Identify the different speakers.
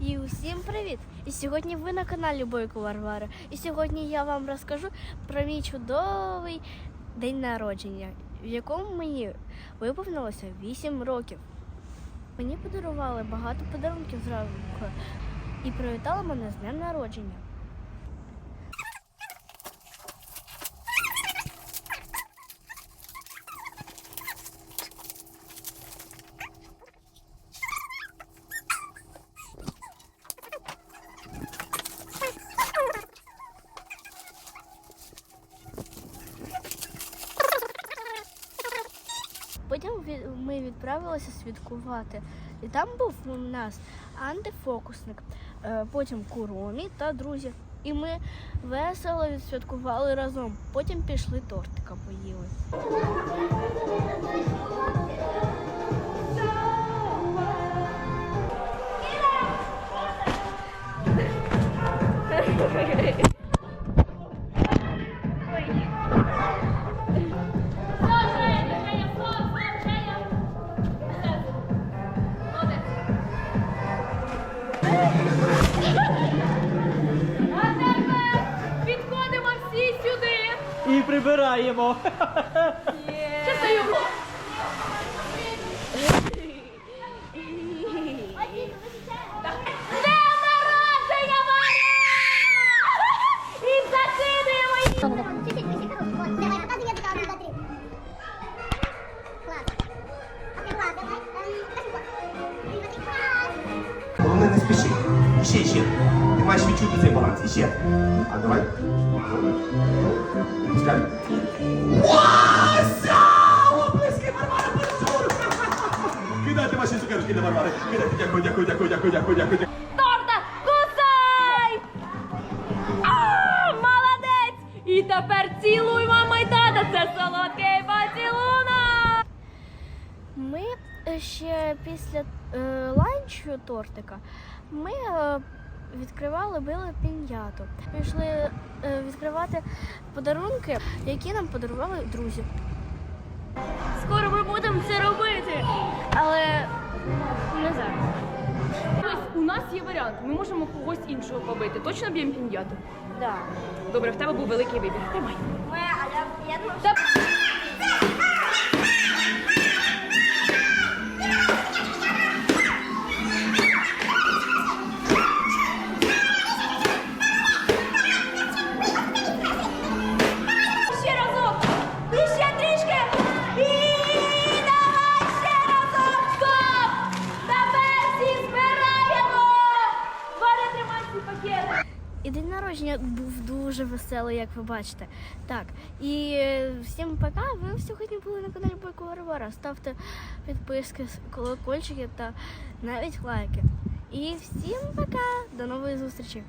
Speaker 1: І усім привіт! І сьогодні ви на каналі Бойко Варвара. І сьогодні я вам розкажу про мій чудовий день народження, в якому мені виповнилося 8 років. Мені подарували багато подарунків зранку і привітали мене з днем народження. Потім ми відправилися святкувати. І там був у нас антифокусник, е, потім куромі та друзі. І ми весело відсвяткували разом. Потім пішли тортика поїли.
Speaker 2: А тепер підходимо всі сюди.
Speaker 3: І прибираємо.
Speaker 4: Ще, ще. Ти маєш відчути цей баланс. А давай. Пускай. Кидайте ваші цукерки на Варвари. Кидайте. Дякую, дякую, дякую, дякую, дякую, дякую.
Speaker 2: Торта, кусай! А, молодець! І тепер цілуй мама й тата, це солодкий поцілунок!
Speaker 1: Ми е, ще після е, ланчу тортика ми е, відкривали били піньяту. Пішли е, відкривати подарунки, які нам подарували друзі. Скоро ми будемо це робити, але не зараз.
Speaker 5: У нас є варіант. Ми можемо когось іншого побити. Точно б'ємо піньяту?
Speaker 1: Да.
Speaker 5: Добре, в тебе був великий вибір. Тримай.
Speaker 2: Ще
Speaker 1: День народження був дуже веселий, як ви бачите. Так, і е, всім пока. Ви сьогодні були на каналі Бойко Варвара. Ставте підписки, колокольчики та навіть лайки. І всім пока! До нової зустрічі!